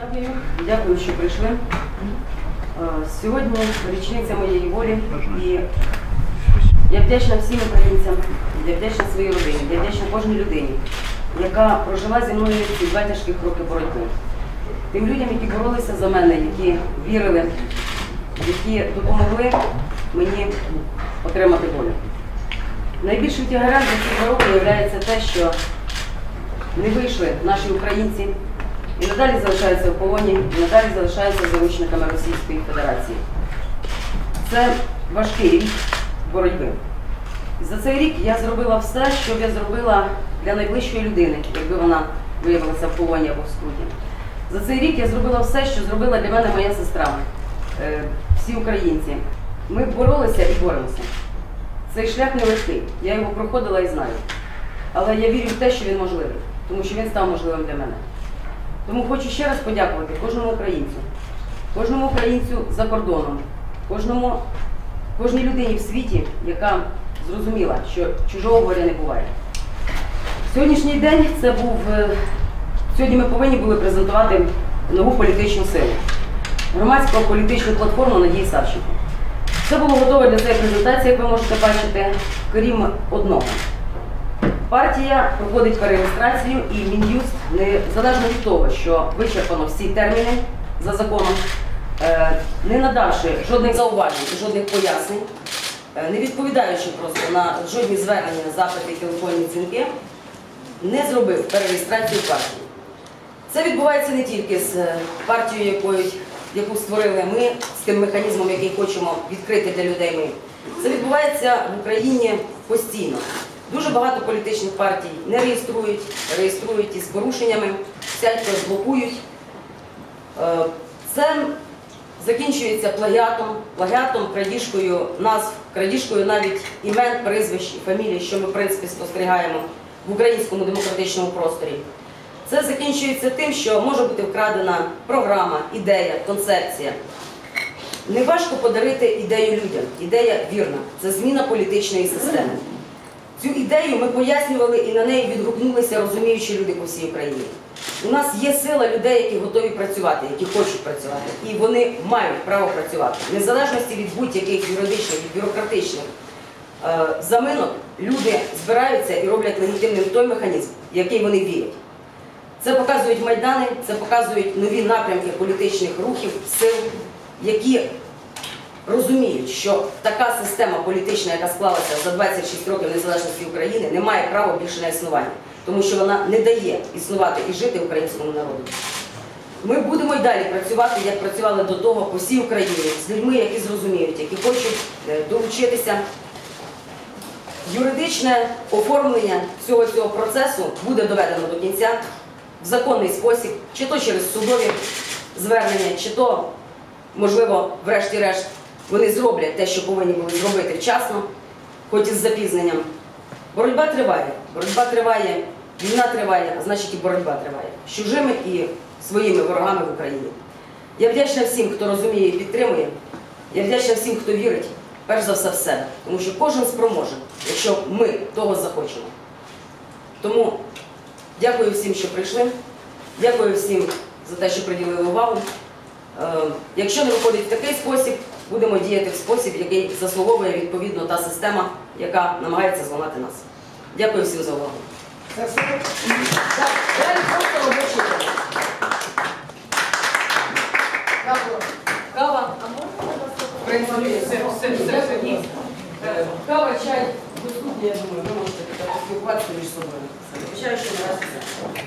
Дякую. Дякую, що прийшли. Е, Сьогодні річниця моєї волі і я вдячна всім українцям, я вдячна своїй родині, я вдячна кожній людині, яка прожила зі мною ці два тяжких роки боротьби. Тим людям, які боролися за мене, які вірили, які допомогли мені отримати волю. Найбільшим тягарем за ці два роки є те, що не вийшли наші українці і надалі залишаються в полоні, і надалі залишаються заручниками Російської Федерації. Це важкий рік боротьби. За цей рік я зробила все, що я зробила для найближчої людини, якби вона виявилася в полоні або в скруті. За цей рік я зробила все, що зробила для мене моя сестра, е, всі українці. Ми боролися і боремося. Цей шлях нелегкий, я його проходила і знаю. Але я вірю в те, що він можливий, тому що він став можливим для мене. Тому хочу ще раз подякувати кожному українцю, кожному українцю за кордоном, кожному, кожній людині в світі, яка зрозуміла, що чужого горя не буває. Сьогоднішній день це був. е, Сьогодні ми повинні були презентувати нову політичну силу, громадську політичну платформу Надії Савченко. Все було готове для цієї презентації, як ви можете бачити, крім одного. Партія проходить перереєстрацію і Мін'юст, незалежно від того, що вичерпано всі терміни за законом, е, не надавши жодних зауважень жодних пояснень, е, не відповідаючи просто на жодні звернення, запити і телефонні дзвінки, не зробив перереєстрацію партії. Це відбувається не тільки з е, партією, якою, яку створили ми, з тим механізмом, який хочемо відкрити для людей ми. Це відбувається в Україні постійно. Дуже багато політичних партій не реєструють, реєструють із порушеннями, всяко блокують. Е, Це закінчується плагіатом, плагіатом, крадіжкою назв, крадіжкою навіть імен, прізвищ і фамілій, що ми в принципі спостерігаємо в українському демократичному просторі. Це закінчується тим, що може бути вкрадена програма, ідея, концепція. Неважко подарити ідею людям. Ідея вірна. Це зміна політичної системи. Цю ідею ми пояснювали і на неї відгукнулися розуміючі люди по всій Україні. У нас є сила людей, які готові працювати, які хочуть працювати, і вони мають право працювати. В незалежності від будь-яких юридичних і бюрократичних е, заминок, люди збираються і роблять легітимним той механізм, який вони вірять. Це показують майдани, це показують нові напрямки політичних рухів, сил, які розуміють, що така система політична, яка склалася за 26 років незалежності України, не має права більше на існування, тому що вона не дає існувати і жити українському народу. Ми будемо й далі працювати, як працювали до того по всій Україні, з людьми, які зрозуміють, які хочуть е, долучитися. Юридичне оформлення всього цього процесу буде доведено до кінця в законний спосіб, чи то через судові звернення, чи то, можливо, врешті-решт, вони зроблять те, що повинні були зробити вчасно, хоч із запізненням. Боротьба триває. Боротьба триває, війна триває, а значить і боротьба триває з чужими і своїми ворогами в Україні. Я вдячна всім, хто розуміє і підтримує. Я вдячна всім, хто вірить, перш за все в. Тому що кожен спроможе, якщо ми того захочемо. Тому дякую всім, що прийшли. Дякую всім за те, що приділили увагу. Е, Якщо не виходить в такий спосіб, будемо діяти в спосіб, який заслуговує відповідно та система, яка намагається зламати нас. Дякую всім за увагу. Кава. Чай доступні, я думаю, ви можете поспілкуватися між собою. Обіцяю, що не раз і все.